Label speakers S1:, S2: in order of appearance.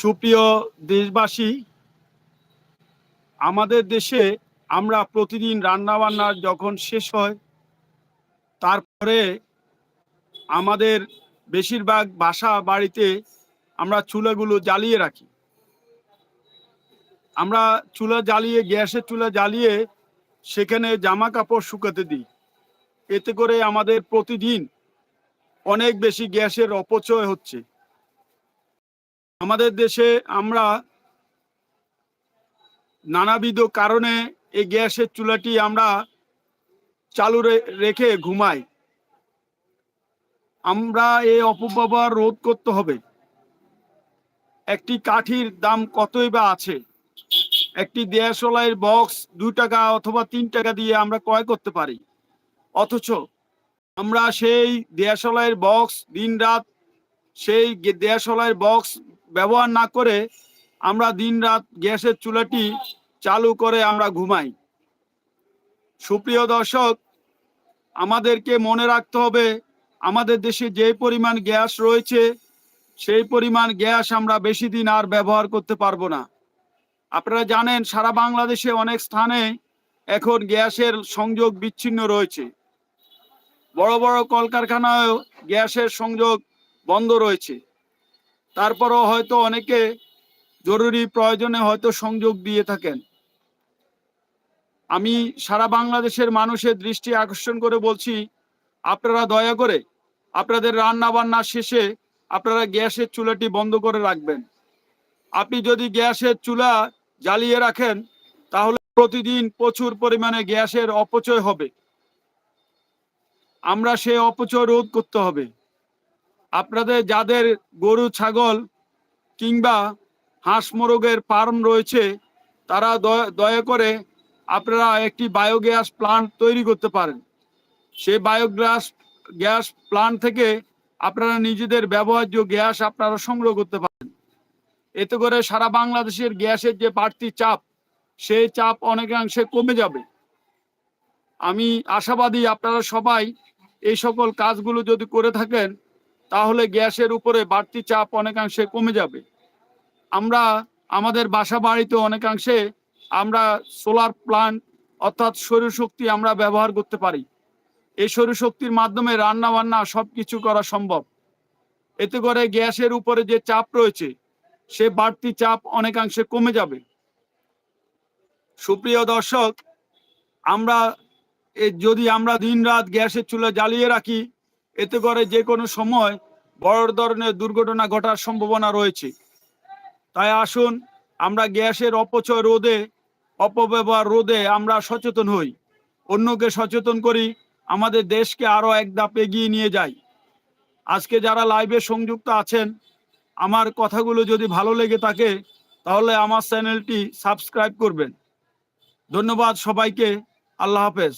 S1: সুপ্রিয় দেশবাসী, আমাদের দেশে আমরা প্রতিদিন রান্না বান্না যখন শেষ হয়, তারপরে আমাদের বেশিরভাগ বাসা বাড়িতে আমরা চুলাগুলো জ্বালিয়ে রাখি। আমরা চুলা জ্বালিয়ে, গ্যাসের চুলা জ্বালিয়ে সেখানে জামা কাপড় শুকাতে দিই। এতে করে আমাদের প্রতিদিন অনেক বেশি গ্যাসের অপচয় হচ্ছে। আমাদের দেশে আমরা নানাবিধ কারণে এই গ্যাসের চুলাটি আমরা চালু রেখে ঘুমাই। আমরা এই অপব্যবহার রোধ করতে হবে। একটি কাঠির দাম কতই বা আছে? একটি দেয়াশলাইয়ের বক্স দু টাকা অথবা তিন টাকা দিয়ে আমরা ক্রয় করতে পারি। অথচ আমরা সেই দেয়াশলাইয়ের বক্স দিন রাত সেই দেয়াশলাইয়ের বক্স ব্যবহার না করে আমরা দিন রাত গ্যাসের চুলাটি চালু করে আমরা ঘুমাই। সুপ্রিয় দর্শক, আমাদেরকে মনে রাখতে হবে, আমাদের দেশে যে পরিমাণ গ্যাস রয়েছে, সেই পরিমাণ গ্যাস আমরা বেশি দিন আর ব্যবহার করতে পারব না। আপনারা জানেন, সারা বাংলাদেশে অনেক স্থানে এখন গ্যাসের সংযোগ বিচ্ছিন্ন রয়েছে। বড় বড় কলকারখানায় গ্যাসের সংযোগ বন্ধ রয়েছে। তারপরও হয়তো অনেকে জরুরি প্রয়োজনে হয়তো সংযোগ দিয়ে থাকেন। আমি সারা বাংলাদেশের মানুষের দৃষ্টি আকর্ষণ করে বলছি, আপনারা দয়া করে আপনাদের রান্না বান্না শেষে আপনারা গ্যাসের চুলাটি বন্ধ করে রাখবেন। আপনি যদি গ্যাসের চুলা জ্বালিয়ে রাখেন, তাহলে প্রতিদিন প্রচুর পরিমাণে গ্যাসের অপচয় হবে। আমরা সে অপচয় রোধ করতে হবে। আপনাদের যাদের গরু, ছাগল কিংবা হাঁস মোরগের ফার্ম রয়েছে, তারা দয়া- করে আপনারা একটি বায়োগ্যাস প্লান্ট তৈরি করতে পারেন। সেই বায়োগ্যাস, গ্যাস প্লান্ট থেকে আপনারা নিজেদের ব্যবহার্য গ্যাস আপনারা সংগ্রহ করতে পারেন। এতে করে সারা বাংলাদেশের গ্যাসের যে বাড়তি চাপ, সেই চাপ অনেকাংশে কমে যাবে। আমি আশাবাদী আপনারা সবাই এই সকল কাজগুলো যদি করে থাকেন তাহলে গ্যাসের উপরে বাড়তি চাপ অনেকাংশে কমে যাবে। আমরা আমাদের বাসা বাড়িতে অনেকাংশে আমরা সোলার প্লান্ট অর্থাৎ সৌরশক্তি আমরা ব্যবহার করতে পারি। এই সৌরশক্তির মাধ্যমে রান্না বান্না সব কিছু করা সম্ভব। এতে করে গ্যাসের উপরে যে চাপ রয়েছে, সে বাড়তি চাপ অনেকাংশে কমে যাবে। সুপ্রিয় দর্শক, আমরা যদি আমরা দিন রাত গ্যাসের চুলা জ্বালিয়ে রাখি এতে করে যে কোনো সময় বড় ধরনের দুর্ঘটনা ঘটার সম্ভাবনা রয়েছে। তাই আসুন, আমরা গ্যাসের অপচয় রোধে, অপব্যবহার রোধে আমরা সচেতন হই। অন্যকে সচেতন করি, আমাদের দেশকে আরও এক ধাপ এগিয়ে নিয়ে যাই। আজকে যারা লাইভে সংযুক্ত আছেন, আমার কথাগুলো যদি ভালো লেগে থাকে, তাহলে আমার চ্যানেলটি সাবস্ক্রাইব করবেন। ধন্যবাদ সবাইকে, আল্লাহ হাফেজ।